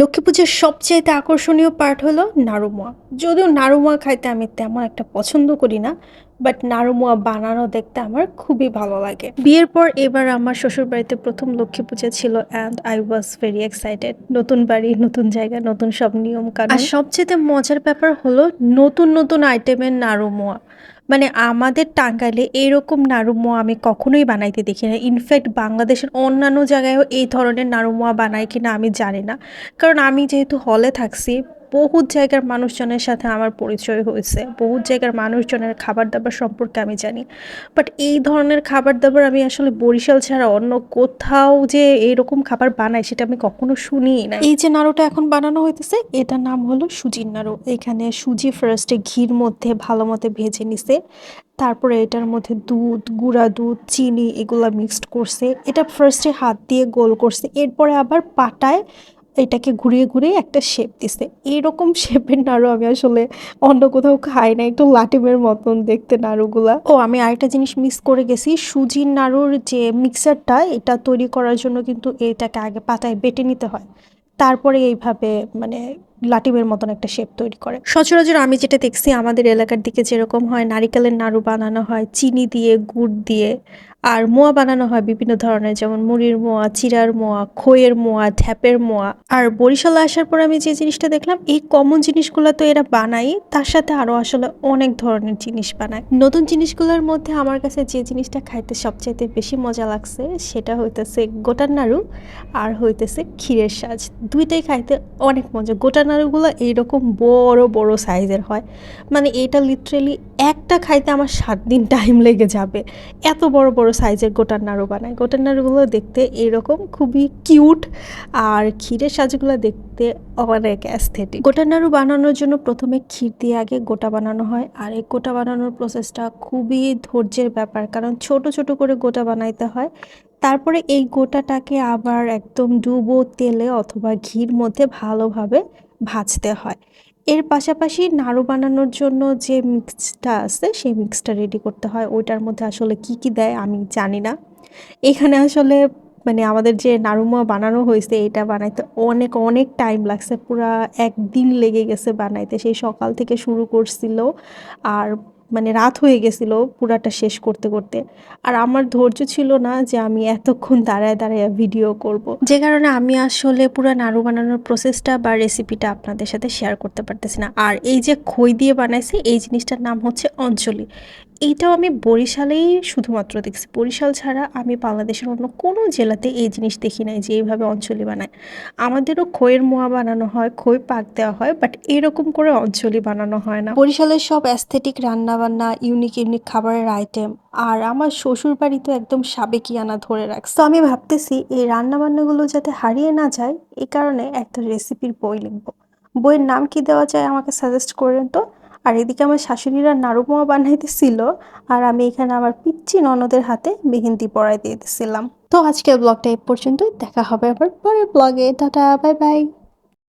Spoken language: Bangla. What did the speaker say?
লক্ষ্মী পুজোর সবচাইতে আকর্ষণীয় পার্ট হলো নাড়ুমোয়া। যদিও নাড়ুমোয়া খাইতে আমি তেমন একটা পছন্দ করি না বাট নাড়ুমোয়া বানানো দেখতে আমার খুবই ভালো লাগে। বিয়ের পর এবার আমার শ্বশুর বাড়িতে প্রথম লক্ষ্মী পূজা ছিল and I was very excited নতুন বাড়ি, নতুন জায়গা, নতুন সব নিয়ম কানুন আর সবচেয়ে মজার ব্যাপার হলো নতুন নতুন আইটেমের নাড়ুমোয়া। মানে আমাদের টাঙ্গাইলে এরকম নাড়ুমোয়া আমি কখনোই বানাইতে দেখি না। ইনফ্যাক্ট বাংলাদেশের অন্যান্য জায়গায়ও এই ধরনের নাড়ুমোয়া বানায় কিনা আমি জানি না। কারণ আমি যেহেতু হলে থাকছি বহুত জায়গার মানুষজনের সাথে আমার পরিচয় হয়েছে। বহুত জায়গার মানুষজনের খাবার দাবার সম্পর্কে আমি জানি। বাট এই ধরনের খাবার দাবার আমি আসলে বরিশাল ছাড়া অন্য কোথাও যে এরকম খাবার বানায় সেটা আমি কখনো শুনিই না এই যে নাড়ুটা এখন বানানো হইতেছে, এটার নাম হলো সুজির নাড়ু। এখানে সুজি ফার্স্টে ঘির মধ্যে ভালো মতো ভেজে নিছে। তারপরে এটার মধ্যে দুধ, গুঁড়া দুধ, চিনি এগুলা মিক্সড করছে। এটা ফার্স্টে হাত দিয়ে গোল করছে। এরপরে আবার পাটায় এটাকে ঘুরিয়ে ঘুরিয়ে একটা শেপ দিছে। এরকম শেপের নাড়ু আমি আসলে অন্য কোথাও খাই না একটু লাটিমের মতন দেখতে নাড়ুগুলা। ও, আমি আরেকটা জিনিস মিস করে গেছি, সুজির নাড়ুর যে মিক্সারটা এটা তৈরি করার জন্য কিন্তু এটাকে আগে পাতায় বেটে নিতে হয়। তারপরে এইভাবে মানে লাটিমের মতন একটা শেপ তৈরি করে। সচরাচর আমি যেটা দেখছি, আমাদের এলাকার দিকে যেরকম হয়, নারিকেলের নাড়ু বানানো হয়, চিনি দিয়ে, গুড় দিয়ে, আর মোয়া বানানো হয় বিভিন্ন ধরনের, যেমন মুড়ির মোয়া, চিরার মোয়া, খইয়ের মোয়া ঢ্যাপের মোয়া। আর বরিশালে আসার পর আমি যে জিনিসটা দেখলাম, এই কমন জিনিসগুলো তো এরা বানাই তার সাথে আরও আসলে অনেক ধরনের জিনিস বানায়। নতুন জিনিসগুলোর মধ্যে আমার কাছে যে জিনিসটা খাইতে সবচাইতে বেশি মজা লাগছে, সেটা হইতেছে গোটার নাড়ু, আর হইতেছে ক্ষীরের সাজ। দুইটাই খাইতে অনেক মজা। গোটা নাড়ুগুলো এইরকম বড় বড় সাইজের হয়। মানে এটা লিটারেলি একটা খাইতে আমার সাত দিন টাইম লেগে যাবে। এত বড় বড় সাইজের গোটার নাড়ু বানায়। গোটার নাড়ুগুলো দেখতে এরকম খুবই কিউট আর ক্ষীরের সাজগুলো দেখতে অনেক অ্যাস্থেটিক গোটার নাড়ু বানানোর জন্য প্রথমে ক্ষীর দিয়ে আগে গোটা বানানো হয় আর এই গোটা বানানোর প্রসেসটা খুবই ধৈর্যের ব্যাপার কারণ ছোট ছোট করে গোটা বানাইতে হয়। তারপরে এই গোটাটাকে আবার একদম ডুবো তেলে অথবা ঘির মধ্যে ভালোভাবে ভাজতে হয়। এর পাশাপাশি নাড়ু বানানোর জন্য যে মিক্সটা আছে, সেই মিক্সটা রেডি করতে হয়। ওইটার মধ্যে আসলে কি কি দেয় আমি জানি না। এখানে আসলে মানে আমাদের যে নাড়ুমা বানানো হয়েছে, এটা বানাইতে অনেক অনেক টাইম লাগছে। পুরা একদিন লেগে গেছে বানাইতে। সেই সকাল থেকে শুরু করছিল। আর মানে রাত হয়ে গেছিল পুরাটা শেষ করতে করতে। আর আমার ধৈর্য ছিল না যে আমি এতক্ষণ দাঁড়ায় দাঁড়ায় ভিডিও করব। যে কারণে আমি আসলে পুরো নাড়ু বানানোর প্রসেসটা বা রেসিপিটা আপনাদের সাথে শেয়ার করতে পারতেছি না। আর এই যে খই দিয়ে বানাইছি, এই জিনিসটার নাম হচ্ছে অঞ্চলি এইটাও আমি বরিশালেই শুধুমাত্র দেখছি। বরিশাল ছাড়া আমি বাংলাদেশের অন্য কোনো জেলাতে এই জিনিস দেখি নাই যে এইভাবে অঞ্চলি বানায়। আমাদেরও খইয়ের মোয়া বানানো হয়, খই পাক দেওয়া হয় বাট এরকম করে অঞ্চলি বানানো হয় না। বরিশালের সব অ্যাস্থেটিক রান্নাবান্না ইউনিক ইউনিক খাবারের আইটেম আর আমার শ্বশুর বাড়ি তো একদম সাবেকিয়ানা ধরে রাখছে। তো আমি ভাবতেছি এই রান্নাবান্নাগুলো যাতে হারিয়ে না যায়, এই কারণে একটা রেসিপির বই লিখব। বইয়ের নাম কি দেওয়া যায় আমাকে সাজেস্ট করেন তো। আর এদিকে আমার শাশুড়িরা নারুপমা বানাইতেছিল আর আমি এখানে আমার পিচ্ছি ননদের হাতে মেহেন্দি পড়াই দিয়ে দিছিলাম তো আজকের ব্লগটা এই পর্যন্তই। দেখা হবে আবার পরের ব্লগে টাটা বাই বাই